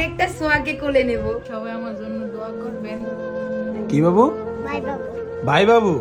আরেকটা সোয়াকে কোলে নেব। সবাই আমার জন্য দোয়া করবেন। কি বাবু? বাই বাবু। ভাই বাবু?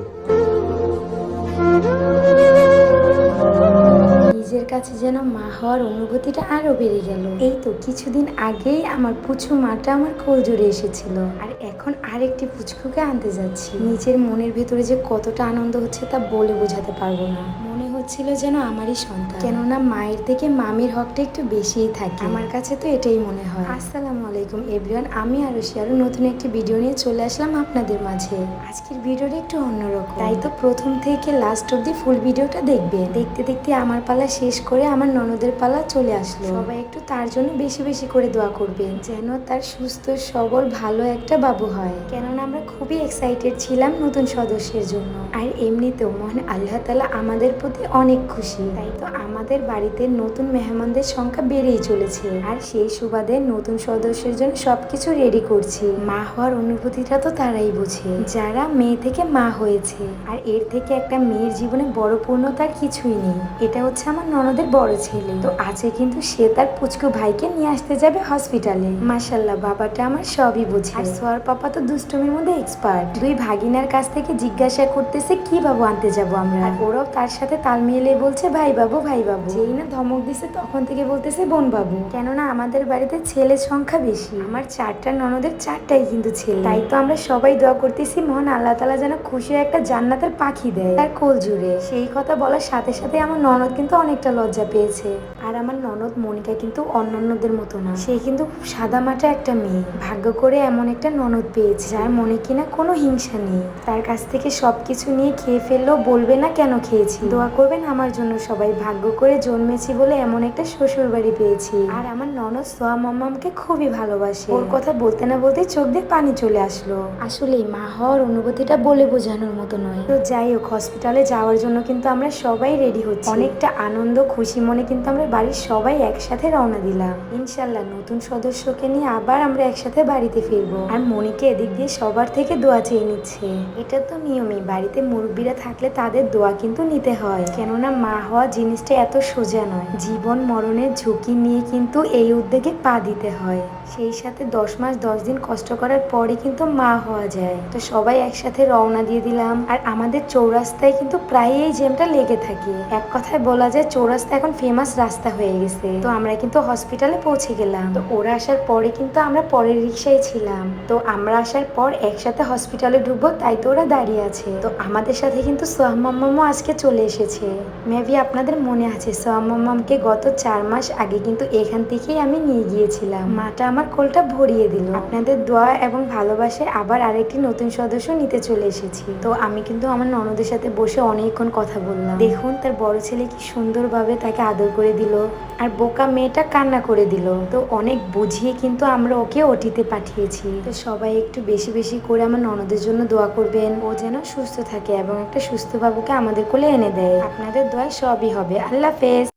নিজের কাছে যেন মা হওয়ার অনুভূতিটা আরও বেড়ে গেল। এই তো কিছুদিন আগেই আমার পুচু মাটা আমার কোল জুড়ে এসেছিল। আর এখন আরেকটি পুচকুকে আনতে যাচ্ছি। নিজের মনের ভেতরে যে কতটা আনন্দ হচ্ছে তা বলে বোঝাতে পারব না। মনে হচ্ছিল যেন আমারই সন্তান। কেননা মায়ের থেকে মামির হকটা একটু বেশিই থাকে। আমার কাছে তো এটাই মনে হয়। আসসালামু আলাইকুম এভরিওয়ান আমি আরও আরও নতুন একটি ভিডিও নিয়ে চলে আসলাম আপনাদের মাঝে। আজকের ভিডিওটা একটু অন্যরকম। তাই তো প্রথম থেকে লাস্ট অব্দি ফুল ভিডিওটা দেখবেন। দেখতে দেখতে আমার পালা শেষ করে আমার ননদের পালা চলে আসলো। সবাই একটু তার জন্য বেশি বেশি করে দোয়া করবেন যেন তার সুস্থ সবল ভালো একটা বাবু হয়। কেননা আমরা খুবই এক্সাইটেড ছিলাম নতুন সদস্যের জন্য। আর এমনিতেও মহান আল্লাহ তালা আমাদের প্রতি অনেক খুশি। তাই তো আমাদের বাড়িতে নতুন মেহমানদের সংখ্যা বেড়েই চলেছে। আর সেই সুবাদে নতুন সদস্যের জন্য সবকিছু রেডি করছি। মা হওয়ার অনুভূতিটা তো তারাই বোঝে। যারা মেয়ে থেকে মা হয়েছে, আর এর থেকে একটা মেয়ের জীবনে বড় পূর্ণতার কিছুই নেই। এটা হচ্ছে আমার ননদের বড় ছেলে। তো আছে কিন্তু সে তার পুচকু ভাইকে নিয়ে আসতে যাবে হসপিটালে মাসাল্লাহ বাবাটা আমার সবই বোঝে। আর সোয়ার পাপা তো দুষ্টমির মধ্যে এক্সপার্ট দুই ভাগিনার কাছ থেকে জিজ্ঞাসা করতেছে, কি বাবু আনতে যাব আমরা? আর ওরাও তার সাথে তাল মিলিয়ে বলছে, ভাই বাবু ভাই বাবু। যেই না ধমক দিছে, তখন থেকে বলতেছে, বোন বাবু। কেননা আমাদের বাড়িতে ছেলের সংখ্যা বেশি। আমার চারটা ননদের চারটাই কিন্তু ছেলে। তাই তো আমরা সবাই দোয়া করতেছি, মহান আল্লাহ তালা যেন খুশি একটা জান্নাতের পাখি দেয়। তার কোল জুড়ে। সেই কথা বলার সাথে সাথে আমার ননদ কিন্তু অনেকটা লজ্জা পেয়েছে। আর আমার ননদ মনিকা কিন্তু অন্যান্যদের মতো না। সে কিন্তু খুব সাদা মাটা একটা মেয়ে। ভাগ্য করে এমন একটা ননদ পেয়েছে, যার মনে কিনা কোনো হিংসা নেই। তার কাছ থেকে সবকিছু নিয়ে খেয়ে ফেললেও বলবে না কেন খেয়েছি। দোয়া করবেন আমার জন্য সবাই ভাগ্য করে জন্মেছি বলে এমন একটা শ্বশুর বাড়ি পেয়েছি। আর আমার ননদ সোয়া মাম্মামকে খুবই ভালোবাসে। ওর কথা বলতে না বলতে চোখ দিয়ে পানি চলে আসলো। আসলে মা হওয়ার অনুভূতিটা বলে বোঝানোর মতো নয়। তো যাই হোক হসপিটালে যাওয়ার জন্য কিন্তু আমরা সবাই রেডি হচ্ছি। অনেকটা আনন্দ, খুশি মনে কিন্তু আমরা বাড়ির সবাই একসাথে রওনা দিলাম। ইনশাল্লাহ নতুন সদস্যকে নিয়ে আবার আমরা একসাথে বাড়িতে ফিরবো। আর মনিকে এদিক দিয়ে সবার থেকে দোয়া চেয়ে নিচ্ছে। এটা তো নিয়মই, বাড়িতে মুরব্বীরা থাকলে তাদের দোয়া কিন্তু নিতে হয়। কেননা মা হওয়া জিনিসটা এত সোজা নয়। জীবন মরণের ঝুঁকি নিয়ে কিন্তু এই উদ্যোগে পা দিতে হয়। সেই সাথে দশ মাস, দশ দিন কষ্ট করার পরে কিন্তু মা হওয়া যায়। তো সবাই একসাথে রওনা দিয়ে দিলাম। আর আমাদের চৌরাস্তায় কিন্তু প্রায় এই জ্যামটা লেগে থাকে। এক কথায় বলা যায় চৌরাস্তা এখন ফেমাস রাস্তা হয়ে গেছে। তো আমরা কিন্তু হসপিটালে পৌঁছে গেলাম। তো ওরা আসার পরে কিন্তু আমরা পরের রিক্সায় ছিলাম। তো আমরা আসার পর একসাথে হসপিটালে ঢুকবো, তাই তো ওরা দাঁড়িয়ে আছে। তো আমাদের সাথে কিন্তু সোহাম্মাম্মামও আজকে চলে এসেছে। মেবি আপনাদের মনে আছে সোহাম্মাম্মামকে গত চার মাস আগে কিন্তু এখান থেকেই আমি নিয়ে গিয়েছিলাম। মাটা আমার কোলটা ভরিয়ে দিল। আপনাদের দোয়া এবং ভালোবাসায় আবার আরেকটি নতুন সদস্য নিতে চলে এসেছি। তো আমি কিন্তু আমার ননদের সাথে বসে অনেকক্ষণ কথা বললাম। দেখুন, তার বড় ছেলে কি সুন্দরভাবে তাকে আদর করে দিল আর বোকা মেয়েটা কান্না করে দিল। তো অনেক বুঝিয়ে কিন্তু আমরা ওকে ওটিতে পাঠিয়েছি। তো সবাই একটু বেশি বেশি করে আমার ননদের জন্য দোয়া করবেন। ও যেন সুস্থ থাকে এবং একটা সুস্থ বাবুকে আমাদের কোলে এনে দেয়। আপনাদের দোয়া সবই হবে। আল্লাহ হাফেজ।